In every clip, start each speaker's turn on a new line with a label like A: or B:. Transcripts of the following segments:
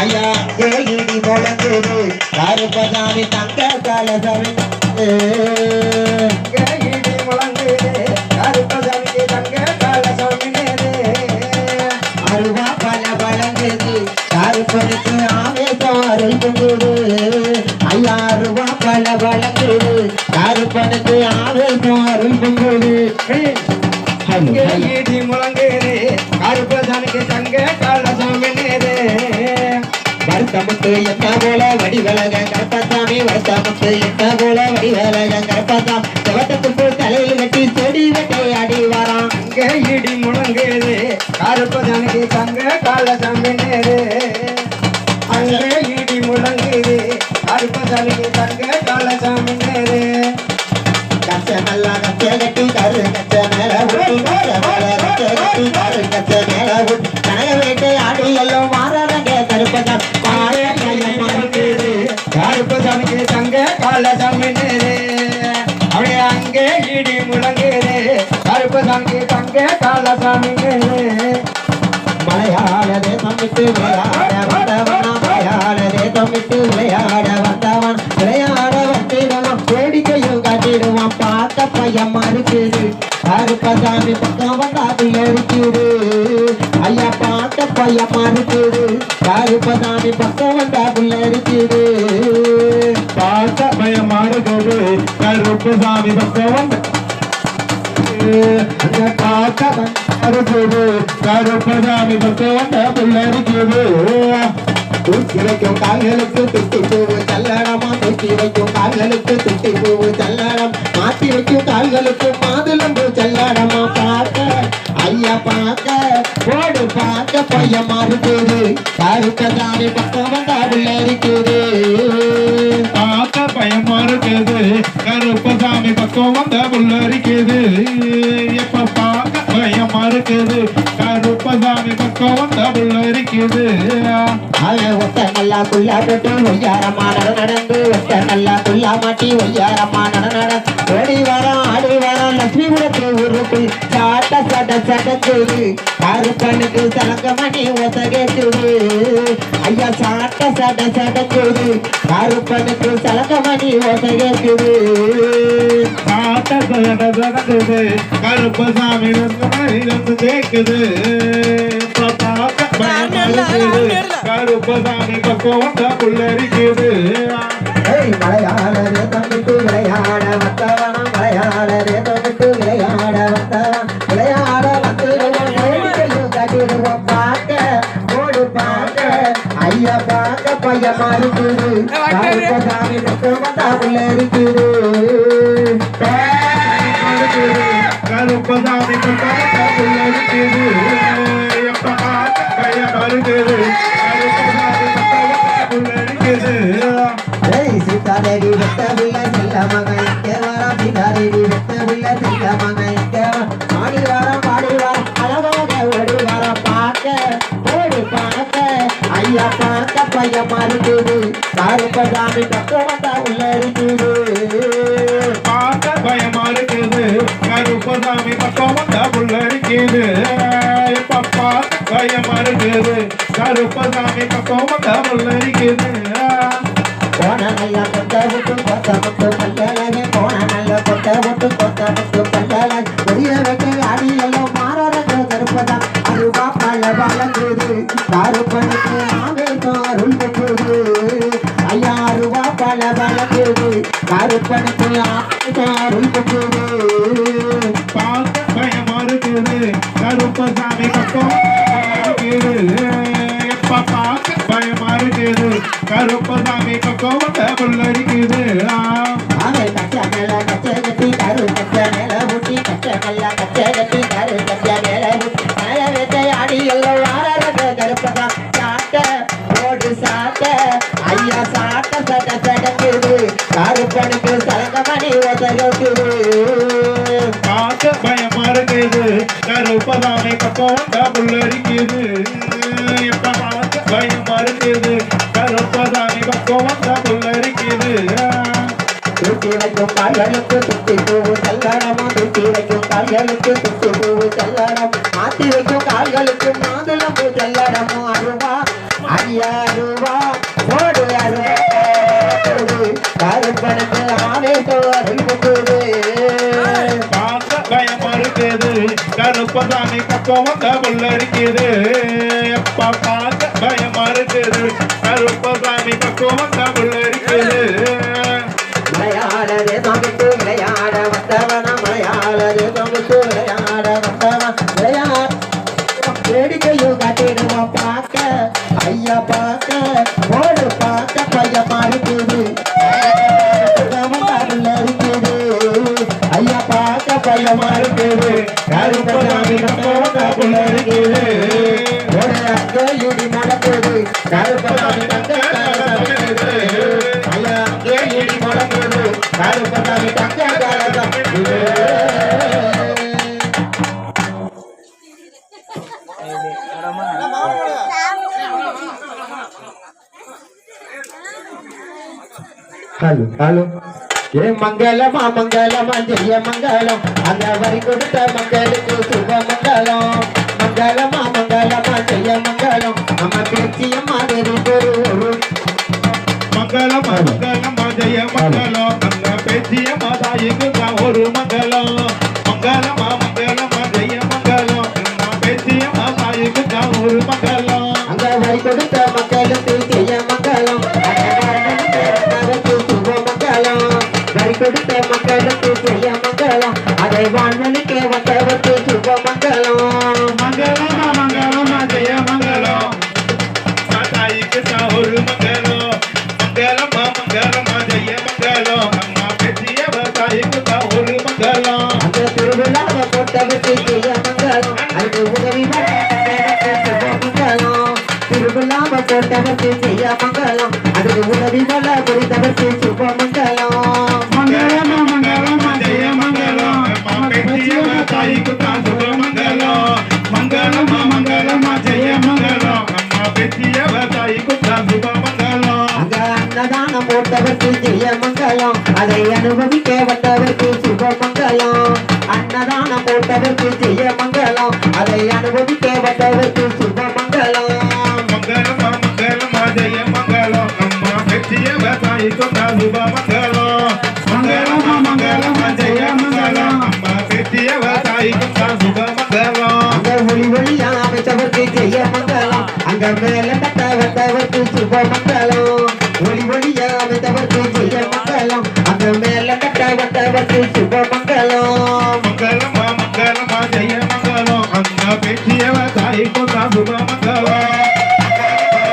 A: ஐயா ஏகிடி முழங்குது கருப்பசாமி தங்க கால சவிஞரு.
B: முழங்குது கருப்பசாமிக்கு தங்க கால
A: அருவா பல வழங்குது. கருப்பனுக்கு ஆவேசம் அருள் பொங்குது ஐயா அருவா பல வழங்குது. கருப்பனுக்கு ஆவேசம் வருத்தமுத்து எட்ட போல வடிவலக கருப்பசாமி வருத்தமுத்து எட்ட போல வடிவலக கருப்பசாமி செவத்தத்துக்கு தலையில் கட்டி செடி வெட்டையாடி வாராம்
B: அங்கே இடி முழங்குது கருப்பதனுக்கு தங்க கால சோமினேரு அங்க கருப்பசாமிக்கு தங்க கால சோமினேரு
A: மலையாள தேசம் விட்டு விளையாட வந்தவன் மலையாள தேசம் விட்டு விளையாட வந்தவன் விளையாட வந்திடுவான் வேடிக்கையும் காட்டிடுவான் பார்க்க பையமா இருக்குது கருப்பசாமி பக்கம் வந்தா இருக்குது ஐயா பார்க்க பையமா இருக்குது கருப்பசாமி பக்கம் வந்தா இருக்குது
C: பார்த்த பயமா இருக்குது கருப்பசாமி பக்கம் வந்து அந்த பார்த்த பயமா இருக்குது கருப்பசாமி பக்கம் வந்த பிள்ளை இருக்குது
A: கால்களுக்கு துட்டி பூவு தள்ளடமா தூக்கி வைக்கும் கால்களுக்கு துட்டி பூவு தள்ளடம் மாத்தி வைக்கும் கால்களுக்கு மாதுளம்பு செல்லடமா பார்க்க ஐயா பார்க்க போடு பார்க்க பையமா இருக்குது கருப்பசாமி பக்கம் வந்தா உள்ள இருக்குது
C: இருக்குது கருப்பசாமி பக்கம் வந்த புள்ள இருக்குது
A: அவன் ஒத்த நல்லா குள்ளா போட்டு நட நடந்து ஒத்த நல்லா குள்ளா மாட்டி ஒய்யாரமா நட நட ஓடி வரோம் ஆடி வரோம் லட்சுமிபுரத்து ஊருக்குள் சாட்ட சட சடக்குது. கருப்பனுக்கு சலங்க மணி ஒத்த கேட்டுது ஐயா சாட்ட சட சடக்குது. கருப்பனுக்கு சலங்க மணி ஒத்த கேட்டுது
C: காட்ட சட சடக்குது. கருப்பசாமி இருந்து கேக்குது. இப்ப பார்க்க பயமா இருக்குது. கருப்பசாமி பக்கம் வந்த புள்ள இருக்குது
A: ஏய் மலையாளரே தமிழ்க்கு விளையாட வந்தவனம் மலையாளரே தமிழ்க்கு ஐயா பார்க்க பையமா இருக்குது. கருப்பசாமி பக்கம் இருக்குது.
C: இருக்குது.
A: சீதாதேவி வெட்ட பிள்ளை செல்ல மகன். இங்கே வரா சீதாதேவி வெட்ட பிள்ளை செல்ல மகன். ஐயா பார்க்க பையன் மறுக்குது. கருப்பசாமி பக்கம் வந்தா உள்ள இருக்குது
C: பார்க்க பயமா இருக்குது கருப்பசாமி பக்கம் வந்த புள்ள இருக்குது பார்க்க பயமா இருக்குது கருப்பசாமி பக்கம் வந்த இருக்குது
A: போன விட்டு கருப்பனுக்கு ஆவேசம் அருள் பெற்றது ஐயா அருவா பல வளங்குது கருப்பனுக்கு ஆவேசம் அருள்
C: பார்க்க பயமா இருக்குது கருப்பசாமி பக்கம் எப்ப பார்க்க பயமா இருக்குது கருப்பசாமி பக்கம்
A: அவன் கச்ச மேல கச்ச கட்டி கரு கச்ச மேல ஊட்டி கச்ச கச்ச கட்டி
C: கருப்பசாமி பக்கம் வந்த புள்ள இருக்குது எப்ப பார்க்க பயமா இருக்குது கருப்பசாமி பக்கம் வந்த புள்ள இருக்குது
A: தூக்கி வைக்கும் கால்களுக்கு துட்டி
C: கருப்பசாமி பக்கம் வந்த புள்ள எப்ப பார்க்க பயமா இருக்குது கருப்பசாமி பக்கம் வந்த
A: விளையாடது தொகுத்து விளையாட வந்தவன விளையாடது தொகுத்து விளையாட வந்தவன். விளையாட வேடிக்கையும் பார்க்க. ஐயா பார்க்க. ஓடு பார்க்க. இருக்குது இருக்குது ஐயா பார்க்க. இருக்குது ஹலோ ஹலோ ஏ மங்களமா மங்களமா ஜெய மங்களம் அந்த வரி கொடுத்த அதை அனுபவிக்க வந்தவருக்கு சுப மங்களம் அன்னதானம் போட்டவருக்கு ஜெய மங்களம் அதை அனுபவிக்க வந்தவருக்கு சுப மங்களம்
C: மங்களமா ஜெய மங்களம் அம்மா பேச்சிய மாதாயிக்கு தான் சுப மங்களம் மங்களமா ஜெய மங்களம் அம்மா பேச்சிய மாதாயிக்கு தான் சுப மங்களம்
A: அங்க ஒளி ஒளியா அமைச்சவருக்கு ஜெய மங்களம் அங்க மேல கட்ட வந்தவருக்கு சுப வந்தவருக்கு சுப மங்களம்
C: மங்களமா மங்களமா ஜெய மங்களம். அம்மா பேச்சிய மாதாயிக்கு தான் சுப மங்களம்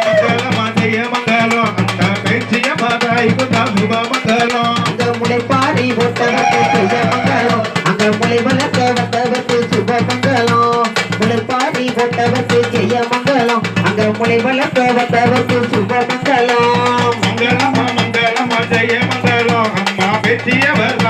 C: மங்களமா ஜெய மங்களம். அம்மா பேச்சிய மாதாயிக்கு தான் சுப மங்களம்
A: அங்க முளைப்பாரி போட்டவருக்கு ஜெய மங்களம் அங்க முளை வளர்க்க வந்தவருக்கு சுப மங்களம் முளைப்பாரி போட்டவருக்கு ஜெய மங்களம் அங்க முளை வளர்க்க வந்தவருக்கு சுப மங்களம்
C: மங்களமா மங்களமா ஜெய மங்களம். அம்மா பேச்சிய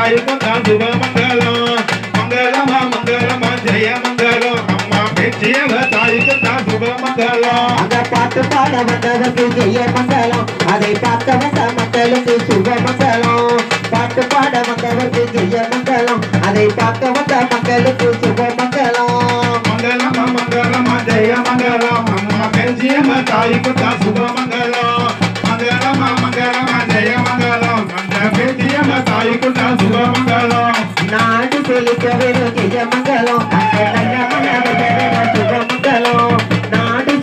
C: மாதாயிக்கு தான் சுப மங்களம். மங்களமா மங்களமா ஜெய மங்களம். அம்மா பேச்சிய மாதாயிக்கு தான் சுப மங்களம்.
A: அங்க பாட்டு பாட வந்தவருக்கு ஜெய மங்களம். அதை பார்க்க வந்த மக்களுக்கு சுப மங்களம். பாட்டு பாட வந்தவருக்கு ஜெய மங்களம். அதை பார்க்க வந்த மக்களுக்கு சுப மங்களம்.
C: மங்களமா மங்களமா ஜெய மங்களம். அம்மா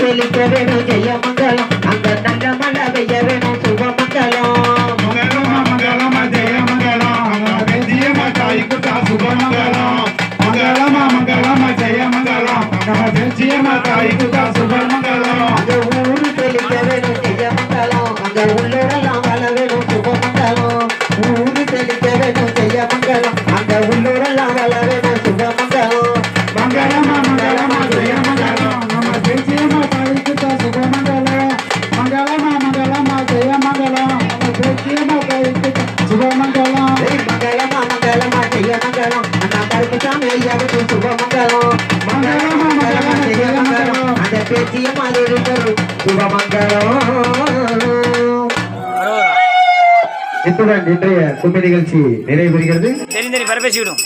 C: చరిత్ర వేణు జయమ மாதாயிக்கு மங்களமா
A: மங்களமா ஜெய மங்களம் அண்ணா கருப்புசாமி ஐயாவுக்கு மங்களமா மங்களமா மங்களம் அந்த பேச்சிய மாதிரி
B: இத்துடன் இன்றைய கும்மி நிகழ்ச்சி நிறைவு பெறுகிறது
D: தெரிஞ்சு பரப்பேசிவிடும்